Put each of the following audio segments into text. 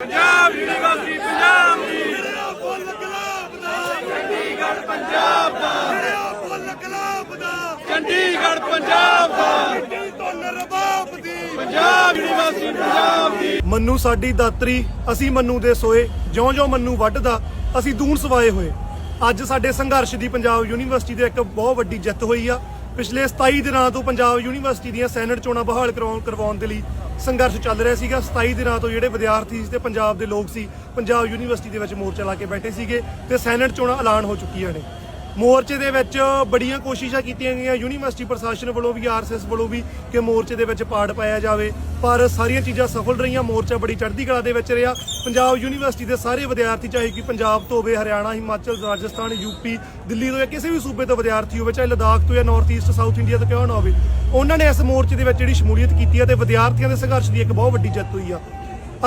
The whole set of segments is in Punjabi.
ਪੰਜਾਬ ਯੂਨੀਵਰਸਿਟੀ, ਪੰਜਾਬ ਦੀ। ਜਿਹੜਾ ਫੁੱਲ ਗੁਲਾਬ ਦਾ ਚੰਡੀਗੜ੍ਹ, ਪੰਜਾਬ ਦਾ। ਜਿਹੜਾ ਫੁੱਲ ਗੁਲਾਬ ਦਾ ਚੰਡੀਗੜ੍ਹ, ਪੰਜਾਬ ਦਾ। ਮਿੱਟੀ ਤੋਂ ਨਰਬਾਬ ਦੀ ਪੰਜਾਬ ਯੂਨੀਵਰਸਿਟੀ, ਪੰਜਾਬ ਦੀ। ਮੰਨੂ ਸਾਡੀ ਦਾਤਰੀ, ਅਸੀਂ ਮੰਨੂ ਦੇ ਸੋਏ। ਜਿਉਂ-ਜਿਉਂ ਮੰਨੂ ਵੱਢਦਾ, ਅਸੀਂ ਦੂਣ ਸਵਾਏ ਹੋਏ। ਅੱਜ ਸਾਡੇ ਸੰਘਰਸ਼ ਦੀ ਪੰਜਾਬ ਯੂਨੀਵਰਸਿਟੀ ਦੇ ਇੱਕ ਬਹੁਤ ਵੱਡੀ ਜਿੱਤ ਹੋਈ ਆ। ਪਿਛਲੇ 27 ਦਿਨਾਂ ਤੋਂ ਪੰਜਾਬ ਯੂਨੀਵਰਸਿਟੀ ਦੀਆਂ ਸੈਨੇਟ ਚੋਣਾਂ ਬਹਾਲ ਕਰਵਾਉਣ ਕਰਵਾਉਣ ਦੇ ਲਈ ਸੰਘਰਸ਼ ਚੱਲ ਰਿਹਾ ਸੀਗਾ। 27 ਦਿਨਾਂ ਤੋਂ ਜਿਹੜੇ ਵਿਦਿਆਰਥੀ ਸੀ ਤੇ ਪੰਜਾਬ ਦੇ ਲੋਕ ਸੀ, ਪੰਜਾਬ ਯੂਨੀਵਰਸਿਟੀ ਦੇ ਵਿੱਚ ਮੋਰਚਾ ਲਾ ਕੇ ਬੈਠੇ ਸੀਗੇ ਤੇ ਸੈਨੇਟ ਚੋਣਾਂ ਐਲਾਨ ਹੋ ਚੁੱਕੀਆਂ ਨੇ। ਮੋਰਚੇ ਦੇ ਵਿੱਚ ਬੜੀਆਂ ਕੋਸ਼ਿਸ਼ਾਂ ਕੀਤੀਆਂ ਗਈਆਂ। ਯੂਨੀਵਰਸਿਟੀ ਪ੍ਰਸ਼ਾਸਨ ਵੱਲੋਂ ਵੀ, ਆਰਐਸਐਸ ਵੱਲੋਂ ਵੀ ਕਿ ਮੋਰਚੇ ਦੇ ਵਿੱਚ ਪਾੜ ਪਾਇਆ ਜਾਵੇ। ਪਰ ਸਾਰੀਆਂ ਚੀਜ਼ਾਂ ਸਫਲ ਰਹੀਆਂ। ਮੋਰਚਾ ਬੜੀ ਚੜ੍ਹਦੀ ਕਲਾ ਦੇ ਵਿੱਚ ਰਿਹਾ। ਪੰਜਾਬ ਯੂਨੀਵਰਸਿਟੀ ਦੇ ਸਾਰੇ ਵਿਦਿਆਰਥੀ, ਚਾਹੇ ਕਿ ਪੰਜਾਬ ਤੋਂ ਹੋਵੇ, ਹਰਿਆਣਾ, ਹਿਮਾਚਲ, ਰਾਜਸਥਾਨ ਯੂਪੀ ਦਿੱਲੀ ਤੋਂ ਜਾਂ ਕਿਸੇ ਵੀ ਸੂਬੇ ਤੋਂ ਵਿਦਿਆਰਥੀ ਹੋਵੇ, ਚਾਹੇ ਲਦਾਖ ਤੋਂ ਜਾਂ ਨਾਰਥ ਈਸਟ ਸਾਊਥ ਇੰਡੀਆ ਤੋਂ ਕਿਉਂ ਨਾ ਹੋਵੇ, ਉਹਨਾਂ ਨੇ ਇਸ ਮੋਰਚੇ ਦੇ ਵਿੱਚ ਜਿਹੜੀ ਸ਼ਮੂਲੀਅਤ ਕੀਤੀ ਹੈ ਤੇ ਵਿਦਿਆਰਥੀਆਂ ਦੇ ਸੰਘਰਸ਼ ਦੀ ਇੱਕ ਬਹੁਤ ਵੱਡੀ ਜਿੱਤ ਹੋਈ ਆ।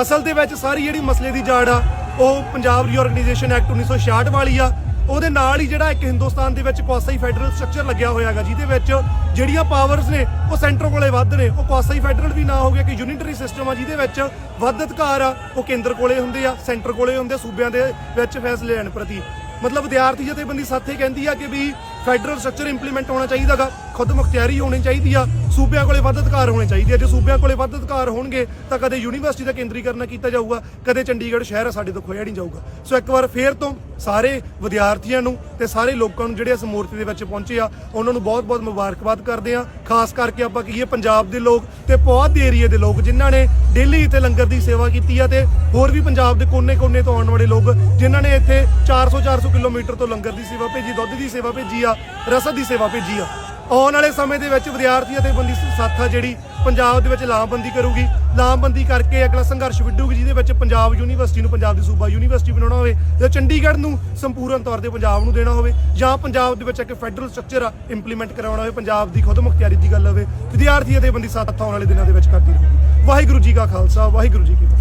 ਅਸਲ ਦੇ ਵਿੱਚ ਸਾਰੀ ਜਿਹੜੀ ਮਸਲੇ ਦੀ ਜੜ ਆ, ਉਹ ਪੰਜਾਬ ਰੀਆਰਗੇਨਾਈਜੇਸ਼ਨ ਐਕਟ 1966 ਵਾਲੀ ਆ। ਉਹਦੇ ਨਾਲ ਹੀ ਜਿਹੜਾ ਇੱਕ ਹਿੰਦੁਸਤਾਨ ਦੇ ਵਿੱਚ ਕੁਆਸਾਈ ਫੈਡਰਲ ਸਟਰਕਚਰ ਲੱਗਿਆ ਹੋਇਆ ਹੈਗਾ ਜਿਹਦੇ ਵਿੱਚ ਜਿਹੜੀਆਂ ਪਾਵਰਸ ਨੇ ਉਹ ਸੈਂਟਰ ਕੋਲੇ ਵੱਧ ਨੇ। ਉਹ ਕੁਆਸਾਈ ਫੈਡਰਲ ਵੀ ਨਾ ਹੋ ਗਿਆ ਕਿ ਯੂਨਿਟਰੀ ਸਿਸਟਮ ਆ ਜਿਹਦੇ ਵਿੱਚ ਵੱਧ ਅਧਿਕਾਰ ਆ ਉਹ ਕੇਂਦਰ ਕੋਲੇ ਹੁੰਦੇ ਆ ਸੈਂਟਰ ਕੋਲੇ ਹੁੰਦੇ ਆ, ਸੂਬਿਆਂ ਦੇ ਵਿੱਚ ਫੈਸਲੇ ਲੈਣ ਪ੍ਰਤੀ। ਮਤਲਬ ਵਿਦਿਆਰਥੀ ਜਥੇਬੰਦੀ ਸਾਥੇ ਕਹਿੰਦੀ ਆ ਕਿ ਵੀ ਫੈਡਰਲ ਸਟਰਕਚਰ ਇੰਪਲੀਮੈਂਟ ਹੋਣਾ ਚਾਹੀਦਾਗਾ ਖੁਦ ਮੁਖਤਿਆਰੀ ਹੋਣੀ ਚਾਹੀਦੀ ਆ, ਸੂਬਿਆਂ ਕੋਲੇ ਵੱਧ ਅਧਿਕਾਰ ਹੋਣੇ ਚਾਹੀਦੇ ਆ। ਜੇ ਸੂਬਿਆਂ ਕੋਲੇ ਵੱਧ ਅਧਿਕਾਰ ਹੋਣਗੇ, ਤਾਂ ਕਦੇ ਯੂਨੀਵਰਸਿਟੀ ਦਾ ਕੇਂਦਰੀਕਰਨ ਕੀਤਾ ਜਾਊਗਾ, ਕਦੇ ਚੰਡੀਗੜ੍ਹ ਸ਼ਹਿਰ ਸਾਡੇ ਤੋਂ ਖੋਇਆ ਨਹੀਂ ਜਾਊਗਾ। ਸੋ ਇੱਕ ਵਾਰ ਫੇਰ ਤੋਂ ਸਾਰੇ ਵਿਦਿਆਰਥੀਆਂ ਨੂੰ ਤੇ ਸਾਰੇ ਲੋਕਾਂ ਨੂੰ ਜਿਹੜੇ ਇਸ ਮੂਰਤੀ ਦੇ ਵਿੱਚ ਪਹੁੰਚੇ ਆ, ਉਹਨਾਂ ਨੂੰ ਬਹੁਤ-ਬਹੁਤ ਮੁਬਾਰਕਬਾਦ ਕਰਦੇ ਆ। ਖਾਸ ਕਰਕੇ ਆਪਾਂ ਕਹੀਏ ਪੰਜਾਬ ਦੇ ਲੋਕ ਤੇ ਬਹੁਤ ਦੇ ਏਰੀਏ ਦੇ ਲੋਕ, ਜਿਨ੍ਹਾਂ ਨੇ ਡੇਲੀ ਇੱਥੇ ਲੰਗਰ ਦੀ ਸੇਵਾ ਕੀਤੀ ਆ ਤੇ ਹੋਰ ਵੀ ਪੰਜਾਬ ਦੇ ਕੋਨੇ-ਕੋਨੇ ਤੋਂ ਆਉਣ ਵਾਲੇ ਲੋਕ, ਜਿਨ੍ਹਾਂ ਨੇ ਇੱਥੇ 400-400 ਕਿਲੋਮੀਟਰ ਤੋਂ ਲੰਗਰ ਦੀ ਸੇਵਾ ਭੇਜੀ, ਦੁੱਧ ਦੀ ਸੇਵਾ ਭੇਜੀ ਆ, ਰਸਦ ਦੀ ਸੇਵਾ ਭੇਜੀ ਆ। ਆਉਣ ਵਾਲੇ ਸਮੇਂ ਦੇ ਵਿੱਚ ਵਿਦਿਆਰਥੀ ਅਤੇ ਬੰਦੀ ਸਾਥਾ ਜਿਹੜੀ ਪੰਜਾਬ ਦੇ ਵਿੱਚ ਲਾਮਬੰਦੀ ਕਰੂਗੀ। ਲਾਮਬੰਦੀ ਕਰਕੇ ਅਗਲਾ ਸੰਘਰਸ਼ ਵਿੱਢੂਗੀ, ਜਿਹਦੇ ਵਿੱਚ ਪੰਜਾਬ ਯੂਨੀਵਰਸਿਟੀ ਨੂੰ, ਪੰਜਾਬ ਦੀ ਸੂਬਾ ਯੂਨੀਵਰਸਿਟੀ ਬਣਾਉਣਾ ਹੋਵੇ ਜਾਂ ਚੰਡੀਗੜ੍ਹ ਨੂੰ ਸੰਪੂਰਨ ਤੌਰ ਤੇ ਪੰਜਾਬ ਨੂੰ ਦੇਣਾ ਹੋਵੇ ਜਾਂ ਪੰਜਾਬ ਦੇ ਵਿੱਚ ਇੱਕ ਫੈਡਰਲ ਸਟਰਕਚਰ ਆ ਇੰਪਲੀਮੈਂਟ ਕਰਾਉਣਾ ਹੋਵੇ, ਪੰਜਾਬ ਦੀ ਖੁਦ ਮੁਖਤਿਆਰੀ ਦੀ ਗੱਲ ਹੋਵੇ ਵਿਦਿਆਰਥੀ ਅਤੇ ਬੰਦੀ ਸਾਥਾ ਆਉਣ ਵਾਲੇ ਦਿਨਾਂ ਦੇ ਵਿੱਚ ਕਰਦੀ ਰਹੂਗੀ। ਵਾਹਿਗੁਰੂ ਜੀ ਕਾ ਖਾਲਸਾ, ਵਾਹਿਗੁਰੂ ਜੀ ਕੀ ਫਤਿਹ।